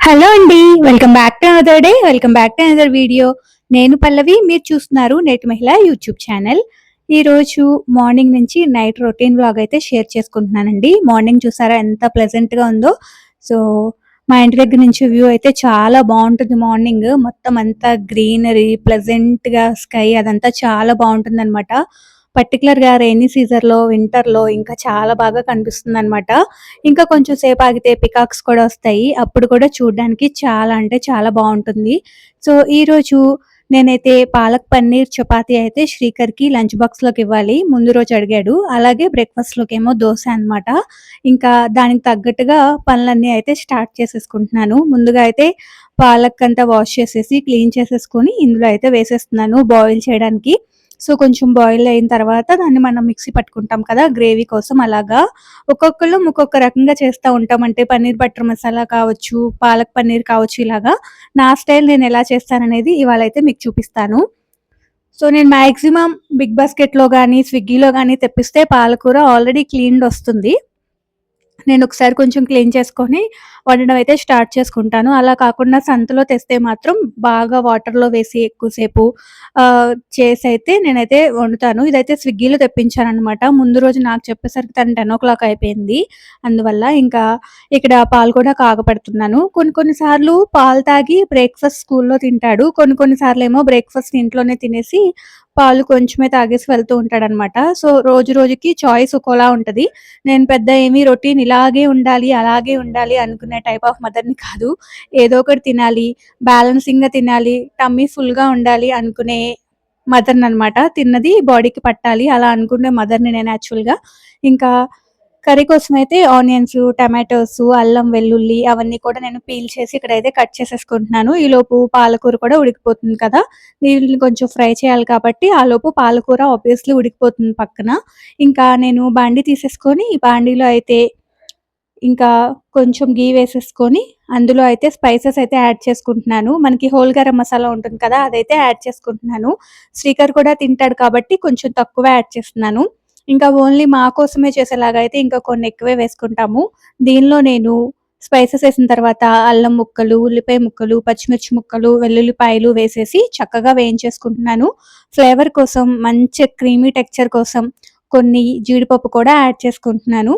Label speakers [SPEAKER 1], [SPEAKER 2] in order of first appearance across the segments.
[SPEAKER 1] Hello అండి welcome back to another day welcome back to another video. నేను పల్లవి మీరు చూస్తున్నారు నేటి మహిళ యూట్యూబ్ ఛానల్. ఈ రోజు మార్నింగ్ నుంచి నైట్ రొటీన్ బ్లాగ్ అయితే షేర్ చేసుకుంటున్నానండి. మార్నింగ్ చూసారా ఎంత ప్లెజెంట్గా ఉందో. సో మా ఇంటి దగ్గర నుంచి వ్యూ అయితే చాలా బాగుంటుంది మార్నింగ్. మొత్తం అంతా గ్రీనరీ ప్లెజెంట్గా స్కై అదంతా చాలా బాగుంటుంది అనమాట పర్టికులర్గా రైనీ సీజన్లో వింటర్లో ఇంకా చాలా బాగా కనిపిస్తుంది అనమాట ఇంకా కొంచెం సేపు ఆగితే పికాక్స్ కూడా వస్తాయి. అప్పుడు కూడా చూడడానికి చాలా అంటే చాలా బాగుంటుంది. సో ఈ రోజు నేనైతే పాలక్ పన్నీర్ చపాతీ అయితే శ్రీకర్కి లంచ్ బాక్స్లోకి ఇవ్వాలి. ముందు రోజు అడిగాడు. అలాగే బ్రేక్ఫాస్ట్లోకి ఏమో దోశ అన్నమాట. ఇంకా దానికి తగ్గట్టుగా పనులన్నీ అయితే స్టార్ట్ చేసేసుకుంటున్నాను. ముందుగా అయితే పాలక్ అంతా వాష్ చేసేసి క్లీన్ చేసేసుకొని ఇందులో అయితే వేసేస్తున్నాను బాయిల్ చేయడానికి. సో కొంచెం బాయిల్ అయిన తర్వాత దాన్ని మనం మిక్సీ పట్టుకుంటాం కదా గ్రేవీ కోసం అలాగా. ఒక్కొక్కళ్ళు ఒక్కొక్క రకంగా చేస్తూ ఉంటాం. అంటే పన్నీర్ బటర్ మసాలా కావచ్చు పాలక్ పన్నీర్ కావచ్చు ఇలాగా. నా స్టైల్ నేను ఎలా చేస్తాననేది ఇవాళ అయితే మీకు చూపిస్తాను. సో నేను మ్యాక్సిమం బిగ్ బాస్కెట్లో కానీ స్విగ్గీలో కానీ తెప్పిస్తే పాలకూర ఆల్రెడీ క్లీన్డ్ వస్తుంది. నేను ఒకసారి కొంచెం క్లీన్ చేసుకొని వండడం అయితే స్టార్ట్ చేసుకుంటాను. అలా కాకుండా సంతలో తెస్తే మాత్రం బాగా వాటర్లో వేసి ఎక్కువసేపు చేసి అయితే నేనైతే వండుతాను. ఇదైతే స్విగ్గీలో తెప్పించాను అనమాట ముందు రోజు నాకు చెప్పేసరికి తను టెన్ ఓ క్లాక్ అయిపోయింది. అందువల్ల ఇంకా ఇక్కడ పాలు కూడా కాగపెడుతున్నాను కొన్ని కొన్ని సార్లు పాలు తాగి బ్రేక్ఫాస్ట్ స్కూల్లో తింటాడు. కొన్ని కొన్ని సార్లు ఏమో బ్రేక్ఫాస్ట్ ఇంట్లోనే తినేసి పాలు కొంచెమే తాగేసి వెళ్తూ ఉంటాడనమాట. సో రోజు రోజుకి చాయిస్ ఒకలా ఉంటది. నేను పెద్ద ఏమీ రొటీన్ ఇలాగే ఉండాలి అలాగే ఉండాలి అనుకునే టైప్ ఆఫ్ మదర్ని కాదు. ఏదో ఒకటి తినాలి బ్యాలెన్సింగ్గా తినాలి టమ్మీ ఫుల్గా ఉండాలి అనుకునే మదర్ని అనమాట తిన్నది బాడీకి పట్టాలి అలా అనుకునే మదర్ని నేను యాక్చువల్గా ఇంకా కర్రీ కోసం అయితే ఆనియన్స్ టమాటోస్ అల్లం వెల్లుల్లి అవన్నీ కూడా నేను పీల్ చేసి ఇక్కడైతే కట్ చేసేసుకుంటున్నాను. ఈ లోపు పాలకూర కూడా ఉడికిపోతుంది కదా. దీన్ని కొంచెం ఫ్రై చేయాలి కాబట్టి ఆ లోపు పాలకూర ఆబ్వియస్లీ ఉడికిపోతుంది పక్కన. ఇంకా నేను బాండి తీసేసుకొని ఈ బాండీలో అయితే ఇంకా కొంచెం గీ వేసేసుకొని అందులో అయితే స్పైసెస్ అయితే యాడ్ చేసుకుంటున్నాను. మనకి హోల్ గరం మసాలా ఉంటుంది కదా అదైతే యాడ్ చేసుకుంటున్నాను. శ్రీకర్ కూడా తింటాడు కాబట్టి కొంచెం తక్కువ యాడ్ చేస్తున్నాను. ఇంకా ఓన్లీ మా కోసమే చేసేలాగా అయితే ఇంకా కొన్ని ఎక్కువే వేసుకుంటాము. దీనిలో నేను స్పైసెస్ వేసిన తర్వాత అల్లం ముక్కలు ఉల్లిపాయ ముక్కలు పచ్చిమిర్చి ముక్కలు వెల్లుల్లిపాయలు వేసేసి చక్కగా వేయించేసుకుంటున్నాను. ఫ్లేవర్ కోసం మంచి క్రీమీ టెక్చర్ కోసం కొన్ని జీడిపప్పు కూడా యాడ్ చేసుకుంటున్నాను.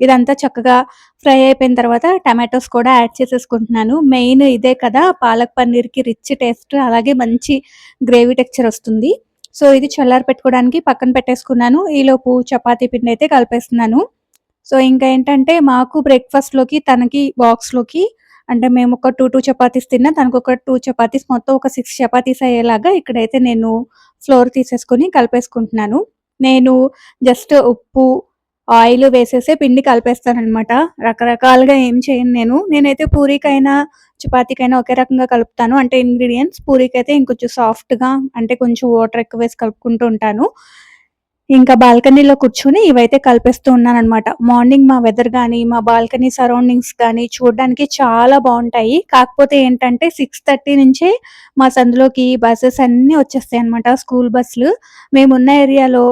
[SPEAKER 1] ఇదంతా చక్కగా ఫ్రై అయిపోయిన తర్వాత టమాటోస్ కూడా యాడ్ చేసేసుకుంటున్నాను. మెయిన్ ఇదే కదా పాలక్ పన్నీర్కి రిచ్ టేస్ట్ అలాగే మంచి గ్రేవీ టెక్చర్ వస్తుంది. సో ఇది చల్లారి పెట్టుకోవడానికి పక్కన పెట్టేసుకున్నాను. ఈలోపు చపాతీ పిండి అయితే కలిపేస్తున్నాను. సో ఇంకా ఏంటంటే మాకు బ్రేక్ఫాస్ట్లోకి లోకి తనకి బాక్స్లోకి లోకి అంటే మేము ఒక టూ టూ చపాతీస్ తిన్నా తనకు ఒక టూ చపాతీస్ మొత్తం ఒక సిక్స్ చపాతీస్ అయ్యేలాగా ఇక్కడైతే నేను ఫ్లోర్ తీసేసుకొని కలిపేసుకుంటున్నాను. నేను జస్ట్ ఉప్పు ఆయిల్ వేసేసి పిండి కలిపేస్తానమాట రకరకాలుగా ఏం చేయను నేను. నేనైతే పూరీకైనా చపాతీకైనా ఒకే రకంగా కలుపుతాను. అంటే ఇంగ్రీడియంట్స్ పూరీకి అయితే ఇంకొంచెం సాఫ్ట్గా అంటే కొంచెం వాటర్ ఎక్కువ వేసి కలుపుకుంటూ ఉంటాను. ఇంకా బాల్కనీలో కూర్చొని ఇవైతే కలిపేస్తూ ఉన్నాను మార్నింగ్ మా వెదర్ కానీ మా బాల్కనీ సరౌండింగ్స్ కానీ చూడడానికి చాలా బాగుంటాయి. కాకపోతే ఏంటంటే సిక్స్ థర్టీ నుంచే మా సందులోకి బస్సెస్ అన్నీ వచ్చేస్తాయి అనమాట స్కూల్ బస్సులు మేమున్న ఏరియాలో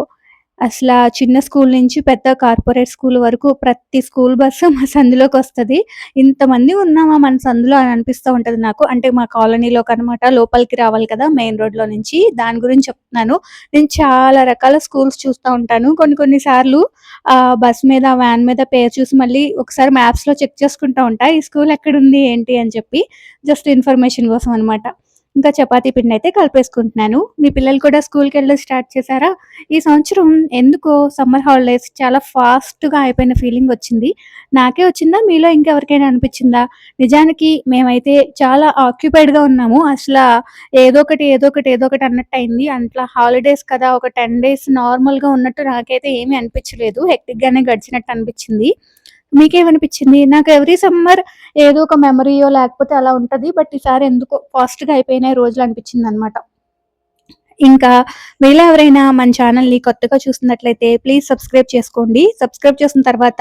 [SPEAKER 1] అసలు చిన్న స్కూల్ నుంచి పెద్ద కార్పొరేట్ స్కూల్ వరకు ప్రతి స్కూల్ బస్సు మా సందులోకి వస్తది. ఇంతమంది ఉన్నామా మన సందులో అని అనిపిస్తూ ఉంటది నాకు. అంటే మా కాలనీలోకి అనమాట లోపలికి రావాలి కదా మెయిన్ రోడ్లో నుంచి. దాని గురించి చెప్తున్నాను. నేను చాలా రకాల స్కూల్స్ చూస్తూ ఉంటాను. కొన్ని కొన్ని సార్లు ఆ బస్ మీద వ్యాన్ మీద పేరు చూసి మళ్ళీ ఒకసారి మ్యాప్స్లో చెక్ చేసుకుంటూ ఉంటా. ఈ స్కూల్ ఎక్కడ ఉంది ఏంటి అని చెప్పి. జస్ట్ ఇన్ఫర్మేషన్ కోసం అన్నమాట. ఇంకా చపాతీ పిండి అయితే కలిపేసుకుంటున్నాను. మీ పిల్లలు కూడా స్కూల్కి వెళ్ళి స్టార్ట్ చేశారా? ఈ సంవత్సరం ఎందుకో సమ్మర్ హాలిడేస్ చాలా ఫాస్ట్గా అయిపోయిన ఫీలింగ్ వచ్చింది. నాకే వచ్చిందా? మీలో ఇంకెవరికైనా అనిపించిందా? నిజానికి మేమైతే చాలా ఆక్యుపైడ్గా ఉన్నాము. అసలు ఏదో ఒకటి ఏదో ఒకటి ఏదో ఒకటి అన్నట్టు అయింది. అట్లా హాలిడేస్ కదా ఒక టెన్ డేస్ నార్మల్గా ఉన్నట్టు నాకైతే ఏమీ అనిపించలేదు. హెక్టిక్గానే గడిచినట్టు అనిపించింది. మీకేమనిపించింది? నాకు ఎవ్రీ సమ్మర్ ఏదో ఒక మెమరీయో లేకపోతే అలా ఉంటుంది బట్ ఈసారి ఎందుకో ఫాస్ట్గా అయిపోయినాయి రోజులు అనిపించింది అనమాట ఇంకా మీలో ఎవరైనా మన ఛానల్ని కొత్తగా చూస్తున్నట్లయితే ప్లీజ్ సబ్స్క్రైబ్ చేసుకోండి. సబ్స్క్రైబ్ చేసిన తర్వాత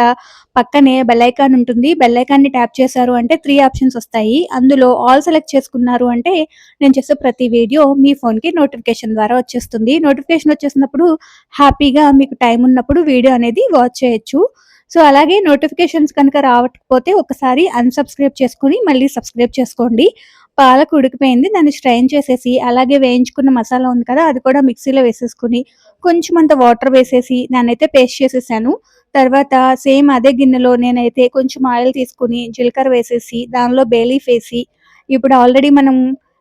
[SPEAKER 1] పక్కనే బెల్ ఐకాన్ ఉంటుంది. బెల్ ఐకాన్ని ట్యాప్ చేశారు అంటే త్రీ ఆప్షన్స్ వస్తాయి. అందులో ఆల్ సెలెక్ట్ చేసుకున్నారు అంటే నేను చేసే ప్రతి వీడియో మీ ఫోన్కి నోటిఫికేషన్ ద్వారా వచ్చేస్తుంది. నోటిఫికేషన్ వచ్చేసినప్పుడు హ్యాపీగా మీకు టైం ఉన్నప్పుడు వీడియో అనేది వాచ్ చేయొచ్చు. సో అలాగే నోటిఫికేషన్స్ కనుక రావకపోతే ఒకసారి అన్సబ్స్క్రైబ్ చేసుకుని మళ్ళీ సబ్స్క్రైబ్ చేసుకోండి. పాలకు ఉడికిపోయింది దాన్ని స్ట్రైన్ చేసేసి అలాగే వేయించుకున్న మసాలా ఉంది కదా అది కూడా మిక్సీలో వేసేసుకుని కొంచెం అంత వాటర్ వేసేసి దాన్ని పేస్ట్ చేసేసాను. తర్వాత సేమ్ అదే గిన్నెలో నేనైతే కొంచెం ఆయిల్ తీసుకుని జీలకర్ర వేసేసి దానిలో బేలీఫ్ వేసి ఇప్పుడు ఆల్రెడీ మనం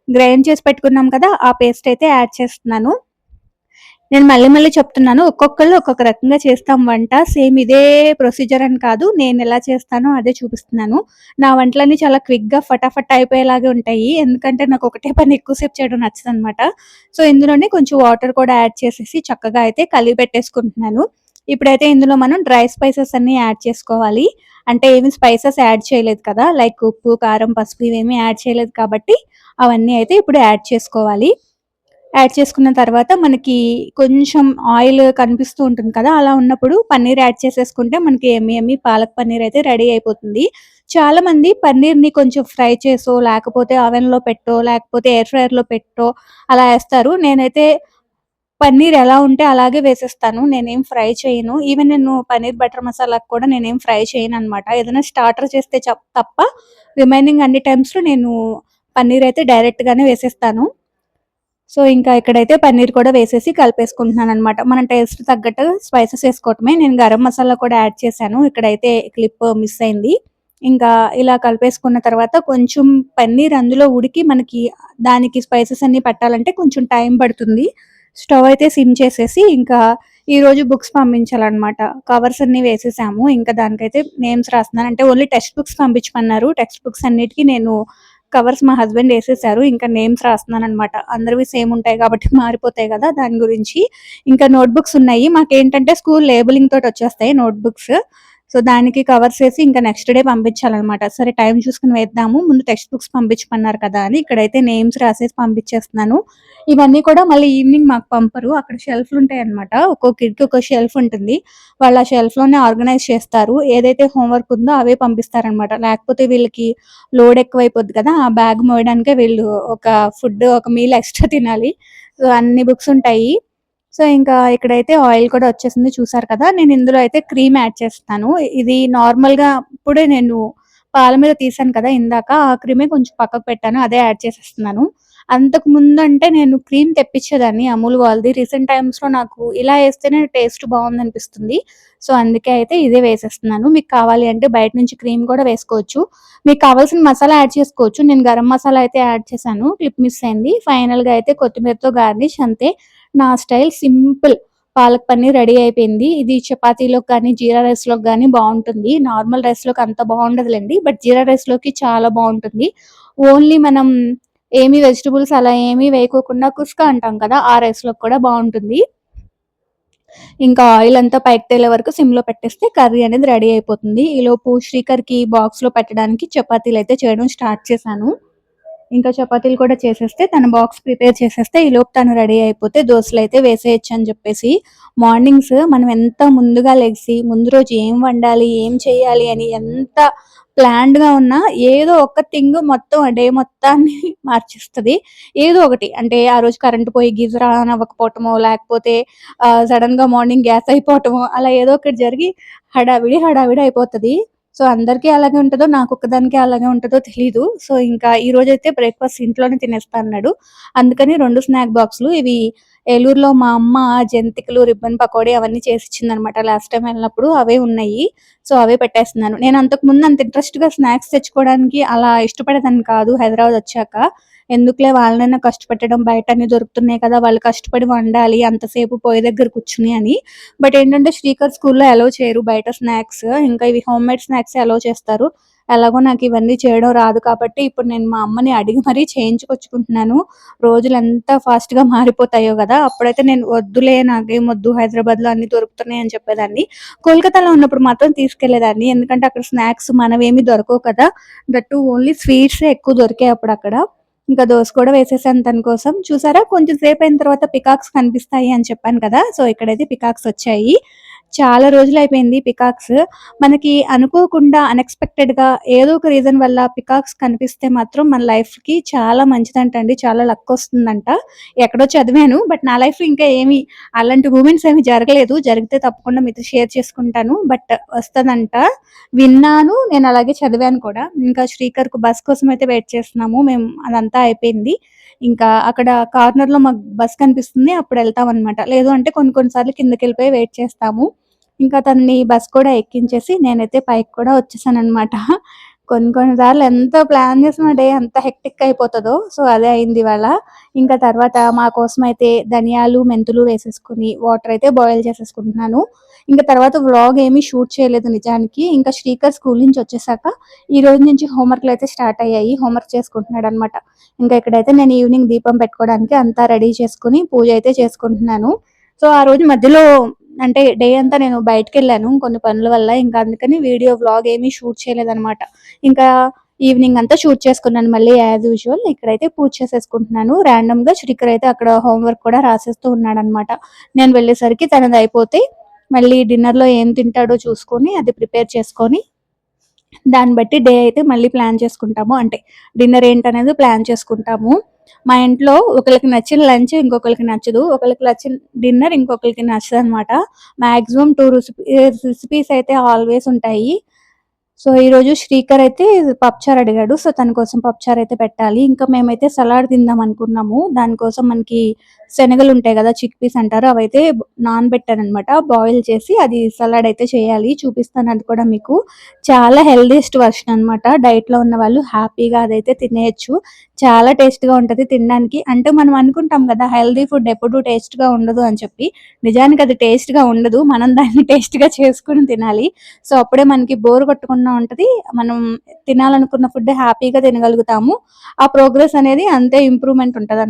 [SPEAKER 1] గ్రైండ్ చేసి పెట్టుకున్నాం కదా ఆ పేస్ట్ అయితే యాడ్ చేస్తున్నాను. నేను మళ్ళీ మళ్ళీ చెప్తున్నాను ఒక్కొక్కళ్ళు ఒక్కొక్క రకంగా చేస్తాం వంట. సేమ్ ఇదే ప్రొసీజర్ అని కాదు నేను ఎలా చేస్తానో అదే చూపిస్తున్నాను. నా వంటలన్నీ చాలా క్విక్గా ఫటాఫట్ అయిపోయేలాగే ఉంటాయి. ఎందుకంటే నాకు ఒకటే పని ఎక్కువసేపు చేయడం నచ్చదు అనమాట సో ఇందులోనే కొంచెం వాటర్ కూడా యాడ్ చేసేసి చక్కగా అయితే కలిపి పెట్టేసుకుంటున్నాను. ఇప్పుడైతే ఇందులో మనం డ్రై స్పైసెస్ అన్ని యాడ్ చేసుకోవాలి. అంటే ఏమి స్పైసెస్ యాడ్ చేయలేదు కదా లైక్ ఉప్పు కారం పసుపు ఇవేమి యాడ్ చేయలేదు కాబట్టి అవన్నీ అయితే ఇప్పుడు యాడ్ చేసుకోవాలి. యాడ్ చేసుకున్న తర్వాత మనకి కొంచెం ఆయిల్ కనిపిస్తూ ఉంటుంది కదా అలా ఉన్నప్పుడు పన్నీర్ యాడ్ చేసేసుకుంటే మనకి ఎమ్మి ఎమ్మి పాలక్ పన్నీర్ అయితే రెడీ అయిపోతుంది. చాలా మంది పన్నీర్ని కొంచెం ఫ్రై చేసో లేకపోతే లో పెట్టో లేకపోతే ఎయిర్లో పెట్టో అలా వేస్తారు. నేనైతే పన్నీర్ ఎలా ఉంటే అలాగే వేసేస్తాను. నేనేం ఫ్రై చేయను. ఈవెన్ నేను పన్నీర్ బటర్ మసాలాకు కూడా నేనేం ఫ్రై చేయను అనమాట ఏదైనా స్టార్టర్ చేస్తే తప్ప రిమైనింగ్ అన్ని టైమ్స్లో నేను పన్నీర్ అయితే డైరెక్ట్గానే వేసేస్తాను. సో ఇంకా ఇక్కడైతే పన్నీర్ కూడా వేసేసి కలిపేసుకుంటున్నాను అనమాట మన టేస్ట్ తగ్గట్టు స్పైసెస్ వేసుకోవటమే. నేను గరం మసాలా కూడా యాడ్ చేశాను. ఇక్కడైతే క్లిప్ మిస్ అయింది. ఇంకా ఇలా కలిపేసుకున్న తర్వాత కొంచెం పన్నీర్ అందులో ఉడికి మనకి దానికి స్పైసెస్ అన్ని పెట్టాలంటే కొంచెం టైం పడుతుంది. స్టవ్ అయితే సిమ్ చేసేసి ఇంకా ఈ రోజు బుక్స్ పంపించాలన్నమాట. కవర్స్ అన్ని వేసేసాము. ఇంకా దానికైతే నేమ్స్ రాస్తున్నాను. అంటే ఓన్లీ టెక్స్ట్ బుక్స్ పంపించమన్నారు. టెక్స్ట్ బుక్స్ అన్నిటికీ నేను కవర్స్ మా హస్బెండ్ వేసేసారు. ఇంకా నేమ్స్ రాస్తున్నాను అనమాట అందరివి సేమ్ ఉంటాయి కాబట్టి మారిపోతాయి కదా దాని గురించి. ఇంకా నోట్ బుక్స్ ఉన్నాయి. మాకేంటంటే స్కూల్ లేబులింగ్ తోటి వచ్చేస్తాయి నోట్ బుక్స్ సో దానికి కవర్స్ వేసి ఇంకా నెక్స్ట్ డే పంపించాలన్నమాట. సరే టైం చూసుకుని వేద్దాము. ముందు టెక్స్ట్ బుక్స్ పంపించమన్నారు కదా అని ఇక్కడైతే నేమ్స్ రాసేసి పంపించేస్తున్నాను. ఇవన్నీ కూడా మళ్ళీ ఈవినింగ్ మాకు పంపరు. అక్కడ షెల్ఫ్లు ఉంటాయి అనమాట ఒక్కో కిడ్కి ఒక షెల్ఫ్ ఉంటుంది. వాళ్ళు ఆ షెల్ఫ్లోనే ఆర్గనైజ్ చేస్తారు. ఏదైతే హోంవర్క్ ఉందో అవే పంపిస్తారనమాట లేకపోతే వీళ్ళకి లోడ్ ఎక్కువైపోద్ది కదా ఆ బ్యాగ్ మోయడానికే వీళ్ళు ఒక ఫుడ్ ఒక మీల్ ఎక్స్ట్రా తినాలి. సో అన్ని బుక్స్ ఉంటాయి. సో ఇంకా ఇక్కడైతే ఆయిల్ కూడా వచ్చేసింది చూసారు కదా? నేను ఇందులో అయితే క్రీమ్ యాడ్ చేస్తాను ఇది నార్మల్గా ఇప్పుడే నేను పాల మీద తీసాను కదా ఇందాక ఆ క్రీమే కొంచెం పక్కకు పెట్టాను అదే యాడ్ చేసేస్తున్నాను. అంతకు ముందు అంటే నేను క్రీమ్ తెప్పించేదాన్ని అమూల్ వాళ్ళది. రీసెంట్ టైమ్స్లో నాకు ఇలా వేస్తేనే టేస్ట్ బాగుంది అనిపిస్తుంది. సో అందుకే అయితే ఇదే వేసేస్తున్నాను. మీకు కావాలి అంటే బయట నుంచి క్రీమ్ కూడా వేసుకోవచ్చు. మీకు కావాల్సిన మసాలా యాడ్ చేసుకోవచ్చు. నేను గరం మసాలా అయితే యాడ్ చేశాను. క్లిప్ మిస్ అయింది. ఫైనల్గా అయితే కొత్తిమీరతో గార్నిష్ అంతే. నా style simple. Palak paneer ready అయిపోయింది. ఇది చపాతీలోకి కానీ జీరా రైస్లోకి కానీ బాగుంటుంది. నార్మల్ రైస్లోకి అంత బాగుండదులేండి బట్ జీరా రైస్లోకి చాలా బాగుంటుంది. ఓన్లీ మనం ఏమి వెజిటబుల్స్ అలా ఏమీ వేయకోకుండా కుస్కా అంటాం కదా ఆ రైస్లోకి కూడా బాగుంటుంది. ఇంకా ఆయిల్ అంతా పైకి తేలే వరకు సిమ్లో పెట్టేస్తే కర్రీ అనేది రెడీ అయిపోతుంది. ఈలోపు శ్రీకర్కి బాక్స్లో పెట్టడానికి చపాతీలు అయితే చేయడం స్టార్ట్ చేశాను. ఇంకా చపాతీలు కూడా చేసేస్తే తన బాక్స్ ప్రిపేర్ చేసేస్తే ఈ లోపు తను రెడీ అయిపోతే దోశలు అయితే వేసేయచ్చు అని చెప్పేసి మార్నింగ్స్ మనం ఎంత ముందుగా లెగిసి ముందు రోజు ఏం వండాలి ఏం చేయాలి అని ఎంత ప్లాన్డ్గా ఉన్నా ఏదో ఒక థింగ్ మొత్తం డే మొత్తాన్ని మార్చిస్తుంది. ఏదో ఒకటి. అంటే ఆ రోజు కరెంట్ పోయి గీజర్ ఆన్ అవ్వకపోవటమో లేకపోతే సడన్గా మార్నింగ్ గ్యాస్ అయిపోవటమో అలా ఏదో ఒకటి జరిగి హడావిడి హడావిడి అయిపోతుంది. సో అందరికీ అలాగే ఉంటుందో నాకు ఒక్కదానికి అలాగే ఉంటుందో తెలీదు. సో ఇంకా ఈ రోజు అయితే బ్రేక్ఫాస్ట్ ఇంట్లోనే తినేస్తా అన్నాడు. అందుకని రెండు స్నాక్ బాక్స్లు ఇవి ఏలూరులో మా అమ్మ జంతికలు రిబ్బన్ పకోడీ అవన్నీ చేసి అనమాట లాస్ట్ టైం వెళ్ళినప్పుడు అవే ఉన్నాయి. సో అవే పెట్టేస్తున్నాను. నేను అంతకు ముందు అంత ఇంట్రెస్ట్గా స్నాక్స్ తెచ్చుకోవడానికి అలా ఇష్టపడేదాన్ని కాదు హైదరాబాద్ వచ్చాక. ఎందుకులే వాళ్ళనైనా కష్టపెట్టడం బయట అన్ని దొరుకుతున్నాయి కదా వాళ్ళు కష్టపడి వండాలి అంతసేపు పోయే దగ్గర కూర్చుని అని. బట్ ఏంటంటే శ్రీకర్ స్కూల్లో అలో చేయరు బయట స్నాక్స్. ఇంకా ఇవి హోమ్ మేడ్ స్నాక్స్ అలో చేస్తారు. ఎలాగో నాకు ఇవన్నీ చేయడం రాదు కాబట్టి ఇప్పుడు నేను మా అమ్మని అడిగి మరీ చేయించుకొచ్చుకుంటున్నాను. రోజులు ఎంత ఫాస్ట్గా మారిపోతాయో కదా అప్పుడైతే నేను వద్దులే నాకేం వద్దు హైదరాబాద్లో అన్ని దొరుకుతున్నాయి అని చెప్పేదాన్ని. కోల్కతాలో ఉన్నప్పుడు మాత్రం తీసుకెళ్ళేదాన్ని. ఎందుకంటే అక్కడ స్నాక్స్ మనవేమీ దొరకవు కదా దట్టు ఓన్లీ స్వీట్స్ ఎక్కువ దొరికాయి అప్పుడు అక్కడ ఇంకా దోశ కూడా వేసేసాను తన కోసం. చూసారా? కొంచెం సేపు అయిన తర్వాత పికాక్స్ కనిపిస్తాయి అని చెప్పాను కదా? సో ఇక్కడైతే పికాక్స్ వచ్చాయి. చాలా రోజులు అయిపోయింది పికాక్స్. మనకి అనుకోకుండా అన్ఎక్స్పెక్టెడ్గా ఏదో ఒక రీజన్ వల్ల పికాక్స్ కనిపిస్తే మాత్రం మన లైఫ్కి చాలా మంచిదంట అండి చాలా లక్ వస్తుందంట. ఎక్కడో చదివాను బట్ నా లైఫ్ ఇంకా ఏమి అలాంటి మూమెంట్స్ ఏమి జరగలేదు. జరిగితే తప్పకుండా మీతో షేర్ చేసుకుంటాను. బట్ వస్తుందంట. విన్నాను నేను అలాగే చదివాను కూడా. ఇంకా శ్రీకర్కు బస్ కోసం అయితే వెయిట్ చేస్తున్నాము. మేము అదంతా అయిపోయింది. ఇంకా అక్కడ కార్నర్లో మాకు బస్ కనిపిస్తుంది. అప్పుడు వెళ్తాం అనమాట లేదు అంటే కొన్ని కొన్నిసార్లు కిందకి వెళ్ళిపోయి వెయిట్ చేస్తాము. ఇంకా తనని బస్ కూడా ఎక్కించేసి నేనైతే పైకి కూడా వచ్చేసాను అనమాట కొన్ని కొన్ని సార్లు ఎంత ప్లాన్ చేసిన డే అంత హెక్టిక్ అయిపోతుందో సో అదే అయింది ఇవాళ. ఇంకా తర్వాత మా కోసం అయితే ధనియాలు మెంతులు వేసేసుకుని వాటర్ అయితే బాయిల్ చేసేసుకుంటున్నాను. ఇంకా తర్వాత వ్లాగ్ ఏమీ షూట్ చేయలేదు నిజానికి. ఇంకా శ్రీకర్ స్కూల్ నుంచి వచ్చేసాక ఈ రోజు నుంచి హోంవర్క్లు అయితే స్టార్ట్ అయ్యాయి. హోంవర్క్ చేసుకుంటున్నాడు అనమాట ఇంకా ఇక్కడైతే నేను ఈవినింగ్ దీపం పెట్టుకోవడానికి అంతా రెడీ చేసుకుని పూజ అయితే చేసుకుంటున్నాను. సో ఆ రోజు మధ్యలో అంటే డే అంతా నేను బయటకు వెళ్ళాను కొన్ని పనుల వల్ల. ఇంకా అందుకని వీడియో వ్లాగ్ ఏమీ షూట్ చేయలేదన్నమాట. ఇంకా ఈవినింగ్ అంతా షూట్ చేసుకున్నాను మళ్ళీ యాజ్ యూజువల్. ఇక్కడైతే పూజ చేసేసుకుంటున్నాను. ర్యాండమ్గా శ్రీకర్ అయితే అక్కడ హోంవర్క్ కూడా రాసేస్తూ ఉన్నాడు అనమాట నేను వెళ్ళేసరికి తనది అయిపోతే మళ్ళీ డిన్నర్లో ఏం తింటాడో చూసుకొని అది ప్రిపేర్ చేసుకొని దాన్ని బట్టి డే అయితే మళ్ళీ ప్లాన్ చేసుకుంటాము. అంటే డిన్నర్ ఏంటనేది ప్లాన్ చేసుకుంటాము. మా ఇంట్లో ఒకరికి నచ్చిన లంచ్ ఇంకొకరికి నచ్చదు. ఒకరికి నచ్చిన డిన్నర్ ఇంకొకరికి నచ్చదు అనమాట మాక్సిమం టూ రెసిపీస్ అయితే ఆల్వేస్ ఉంటాయి. సో ఈ రోజు శ్రీకర్ అయితే పప్చార్ అడిగాడు. సో తన కోసం పప్చార్ అయితే పెట్టాలి. ఇంకా మేమైతే సలాడ్ తిందాం అనుకున్నాము. దానికోసం మనకి శనగలు ఉంటాయి కదా చిక్ పీస్ అంటారు. అవైతే నానబెట్టాను అనమాట బాయిల్ చేసి అది సలాడ్ అయితే చేయాలి. చూపిస్తాను అది కూడా మీకు. చాలా హెల్దీస్ట్ వర్షన్ అనమాట. డైట్లో ఉన్న వాళ్ళు హ్యాపీగా అదైతే తినేయచ్చు. చాలా టేస్ట్గా ఉంటది తినడానికి. అంటే మనం అనుకుంటాం కదా హెల్దీ ఫుడ్ ఎప్పుడు టేస్ట్గా ఉండదు అని చెప్పి. నిజానికి అది టేస్ట్గా ఉండదు. మనం దాన్ని టేస్ట్గా చేసుకుని తినాలి. సో అప్పుడే మనకి బోర్ కొట్టకుండా ఉంటది. మనం తినాలనుకున్న ఫుడ్ హ్యాపీగా తినగలుగుతాము. ఆ ప్రోగ్రెస్ అనేది అంతే ఇంప్రూవ్మెంట్ ఉంటది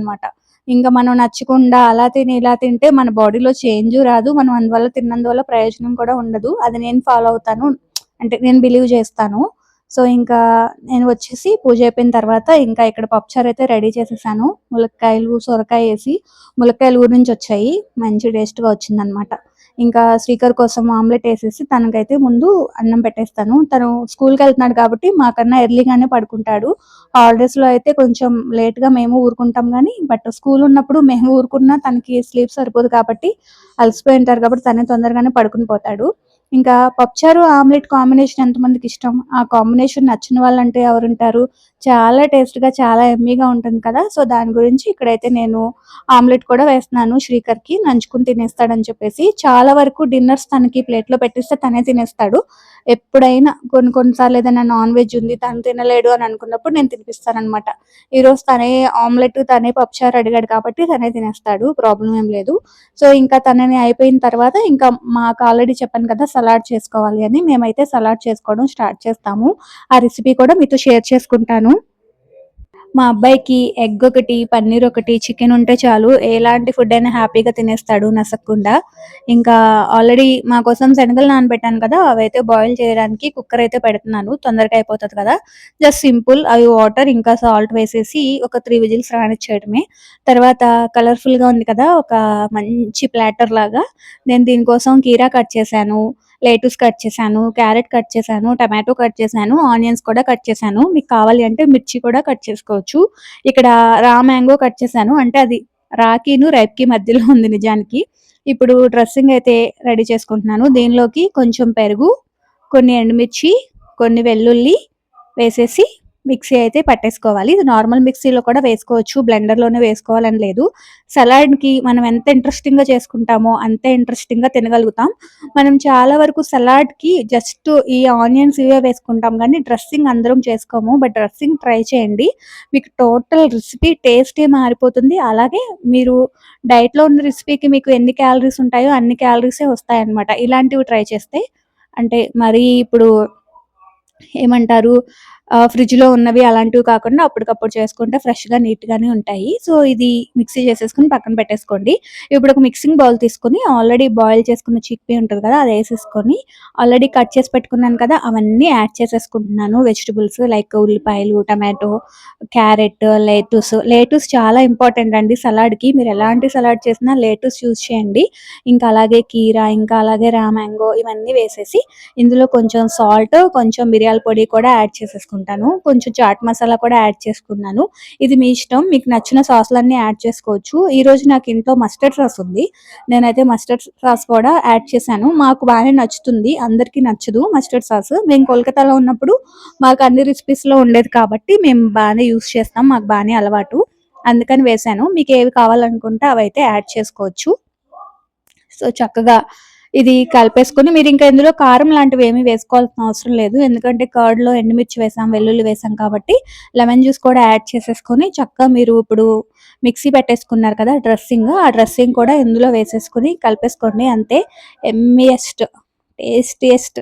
[SPEAKER 1] ఇంకా మనం నచ్చకుండా అలా తిని ఇలా తింటే మన బాడీలో చేంజ్ రాదు. మనం అందువల్ల తిన్నందువల్ల ప్రయోజనం కూడా ఉండదు. అది నేను ఫాలో అవుతాను. అంటే నేను బిలీవ్ చేస్తాను. సో ఇంకా నేను వచ్చేసి పూజ అయిపోయిన తర్వాత ఇంకా ఇక్కడ పప్పుచారు అయితే రెడీ చేసేసాను. ములక్కాయలు సొరకాయ వేసి ములక్కాయలు ఊరి నుంచి వచ్చాయి. మంచి టేస్ట్గా వచ్చిందనమాట ఇంకా శ్రీకర్ కోసం ఆమ్లెట్ వేసేసి తనకైతే ముందు అన్నం పెట్టేస్తాను. తను స్కూల్కి వెళ్తున్నాడు కాబట్టి మాకన్నా ఎర్లీగానే పడుకుంటాడు. హాలిడేస్లో అయితే కొంచెం లేట్గా మేము ఊరుకుంటాం కానీ బట్ స్కూల్ ఉన్నప్పుడు మేము ఊరుకున్నా తనకి స్లీప్ సరిపోదు కాబట్టి అలసిపోయి ఉంటారు కాబట్టి తనే తొందరగానే పడుకుని పోతాడు. ఇంకా పప్పుచారు ఆమ్లెట్ కాంబినేషన్ ఎంతమందికి ఇష్టం? ఆ కాంబినేషన్ నచ్చిన వాళ్ళంటే ఎవరుంటారు? చాలా టేస్ట్గా చాలా ఎమ్మీగా ఉంటుంది కదా? సో దాని గురించి ఇక్కడైతే నేను ఆమ్లెట్ కూడా వేస్తున్నాను శ్రీకర్కి నంచుకుని తినేస్తాడని చెప్పేసి. చాలా వరకు డిన్నర్స్ తనకి ప్లేట్లో పెట్టిస్తే తనే తినేస్తాడు. ఎప్పుడైనా కొన్ని కొన్నిసార్లు ఏదైనా నాన్ వెజ్ ఉంది తను తినలేడు అని అనుకున్నప్పుడు నేను తినిపిస్తాను అనమాట ఈరోజు తనే ఆమ్లెట్ తనే పప్పుచారు అడిగాడు కాబట్టి తనే తినేస్తాడు ప్రాబ్లం ఏం లేదు. సో ఇంకా తనని అయిపోయిన తర్వాత ఇంకా మాకు ఆల్రెడీ చెప్పాను కదా సలాడ్ చేసుకోవాలి అని. మేమైతే సలాడ్ చేసుకోవడం స్టార్ట్ చేస్తాము. ఆ రెసిపీ కూడా మీతో షేర్ చేసుకుంటాను. మా అబ్బాయికి ఎగ్ ఒకటి పన్నీర్ ఒకటి చికెన్ ఉంటే చాలు. ఎలాంటి ఫుడ్ అయినా హ్యాపీగా తినేస్తాడు నసక్కుండా. ఇంకా ఆల్రెడీ మా కోసం శనగలు నానబెట్టాను కదా అవైతే బాయిల్ చేయడానికి కుక్కర్ అయితే పెడుతున్నాను. తొందరగా అయిపోతుంది కదా. జస్ట్ సింపుల్ అవి వాటర్ ఇంకా సాల్ట్ వేసేసి ఒక త్రీ విజిల్స్ రానిచ్చేయడమే. తర్వాత కలర్ఫుల్గా ఉంది కదా ఒక మంచి ప్లాటర్ లాగా. నేను దీనికోసం కీరా కట్ చేశాను. లేటూస్ కట్ చేశాను క్యారెట్ కట్ చేశాను టమాటో కట్ చేశాను ఆనియన్స్ కూడా కట్ చేశాను. మీకు కావాలి అంటే మిర్చి కూడా కట్ చేసుకోవచ్చు. ఇక్కడ రా మ్యాంగో కట్ చేశాను. అంటే అది రాకీను రైప్కి మధ్యలో ఉంది నిజానికి. ఇప్పుడు డ్రెస్సింగ్ అయితే రెడీ చేసుకుంటున్నాను. దీనిలోకి కొంచెం పెరుగు కొన్ని ఎండుమిర్చి కొన్ని వెల్లుల్లి వేసేసి మిక్సీ అయితే పట్టేసుకోవాలి. ఇది నార్మల్ మిక్సీలో కూడా వేసుకోవచ్చు. బ్లెండర్లోనే వేసుకోవాలని లేదు. సలాడ్కి మనం ఎంత ఇంట్రెస్టింగ్గా చేసుకుంటామో అంతే ఇంట్రెస్టింగ్గా తినగలుగుతాం. మనం చాలా వరకు సలాడ్కి జస్ట్ ఈ ఆనియన్స్ ఇవే వేసుకుంటాం కానీ డ్రెస్సింగ్ అందరం చేసుకోము. బట్ డ్రెస్సింగ్ ట్రై చేయండి. మీకు టోటల్ రెసిపీ టేస్టే మారిపోతుంది. అలాగే మీరు డైట్లో ఉన్న రెసిపీకి మీకు ఎన్ని క్యాలరీస్ ఉంటాయో అన్ని క్యాలరీసే వస్తాయన్నమాట. ఇలాంటివి ట్రై చేస్తే అంటే మరీ ఇప్పుడు ఏమంటారు? ఫ్రిడ్జ్లో ఉన్నవి అలాంటివి కాకుండా అప్పటికప్పుడు చేసుకుంటే ఫ్రెష్గా నీట్గానే ఉంటాయి. సో ఇది మిక్సీ చేసేసుకుని పక్కన పెట్టేసుకోండి. ఇప్పుడు ఒక మిక్సింగ్ బౌల్ తీసుకుని ఆల్రెడీ బాయిల్ చేసుకున్న చిక్పీ ఉంటుంది కదా అది వేసేసుకొని ఆల్రెడీ కట్ చేసి పెట్టుకున్నాను కదా అవన్నీ యాడ్ చేసేసుకుంటున్నాను. వెజిటబుల్స్ లైక్ ఉల్లిపాయలు టమాటో క్యారెట్ లేటూస్. లేటూస్ చాలా ఇంపార్టెంట్ అండి సలాడ్కి. మీరు ఎలాంటి సలాడ్ చేసినా లేటూస్ యూజ్ చేయండి. ఇంకా అలాగే కీరా ఇంకా అలాగే రామాంగో ఇవన్నీ వేసేసి ఇందులో కొంచెం సాల్ట్ కొంచెం మిరియాల పొడి కూడా యాడ్ చేసుకుంటాను. కొంచెం చాట్ మసాలా కూడా యాడ్ చేసుకున్నాను. ఇది మీ ఇష్టం. మీకు నచ్చిన సాస్లన్నీ యాడ్ చేసుకోవచ్చు. ఈరోజు నాకు ఇంట్లో మస్టర్డ్ సాస్ ఉంది. నేనైతే మస్టర్డ్ సాస్ కూడా యాడ్ చేశాను. మాకు బాగానే నచ్చుతుంది. అందరికీ నచ్చదు మస్టర్డ్ సాస్. మేము కోల్కతాలో ఉన్నప్పుడు మాకు అన్ని రెసిపీస్లో ఉండేది కాబట్టి మేము బాగానే యూస్ చేస్తాం. మాకు బాగానే అలవాటు. అందుకని వేశాను. మీకు ఏవి కావాలనుకుంటే అవైతే యాడ్ చేసుకోవచ్చు. సో చక్కగా ఇది కలిపేసుకొని మీరు ఇంకా ఇందులో కారం లాంటివి ఏమీ వేసుకోవాల్సిన అవసరం లేదు. ఎందుకంటే కర్డ్లో ఎండుమిర్చి వేసాం వెల్లుల్లి వేసాం కాబట్టి లెమన్ జ్యూస్ కూడా యాడ్ చేసేసుకొని చక్కగా మీరు ఇప్పుడు మిక్సీ పెట్టేసుకున్నారు కదా డ్రెస్సింగ్ ఆ డ్రెస్సింగ్ కూడా ఇందులో వేసేసుకుని కలిపేసుకోండి. అంతే ఎమ్మియెస్ట్ టేస్టియెస్ట్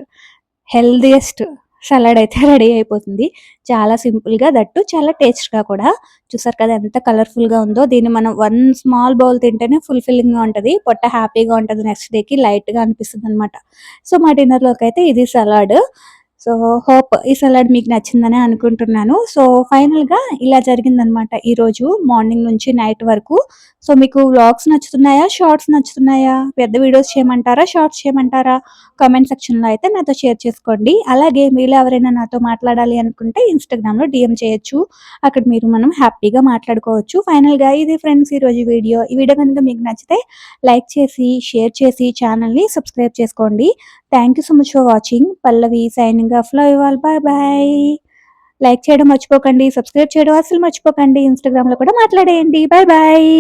[SPEAKER 1] హెల్దియెస్ట్ సలాడ్ అయితే రెడీ అయిపోతుంది. చాలా సింపుల్గా దట్టు చాలా టేస్ట్గా కూడా. చూసారు కదా ఎంత కలర్ఫుల్గా ఉందో. దీన్ని మనం వన్ స్మాల్ బౌల్ తింటేనే ఫుల్ఫిల్లింగ్గా గా పొట్ట హ్యాపీగా ఉంటది నెక్స్ట్ డే కి లైట్గా అనిపిస్తుంది అనమాట సో మా డిన్నర్లోకి అయితే ఇది సలాడ్. సో హోప్ ఈ సలాడ్ మీకు నచ్చిందని అనుకుంటున్నాను. సో ఫైనల్గా ఇలా జరిగిందనమాట ఈ రోజు మార్నింగ్ నుంచి నైట్ వరకు సో మీకు వ్లాగ్స్ నచ్చుతున్నాయా? షార్ట్స్ నచ్చుతున్నాయా? పెద్ద వీడియోస్ చేయమంటారా? షార్ట్స్ చేయమంటారా? కామెంట్ సెక్షన్లో అయితే నాతో షేర్ చేసుకోండి. అలాగే మీరు ఎవరైనా నాతో మాట్లాడాలి అనుకుంటే ఇన్స్టాగ్రామ్లో డిఎం చేయొచ్చు. అక్కడ మీరు మనం హ్యాపీగా మాట్లాడుకోవచ్చు. ఫైనల్గా ఇది ఫ్రెండ్స్ ఈ రోజు వీడియో ఈ వీడియో కనుక మీకు నచ్చితే లైక్ చేసి షేర్ చేసి ఛానల్ని సబ్స్క్రైబ్ చేసుకోండి. Thank you so much for watching Pallavi signing off love all bye bye like చేయడం మర్చిపోకండి. సబ్స్క్రైబ్ చేయడం అసలు మర్చిపోకండి. ఇన్స్టాగ్రామ్లో కూడా మాట్లాడేయండి. Bye bye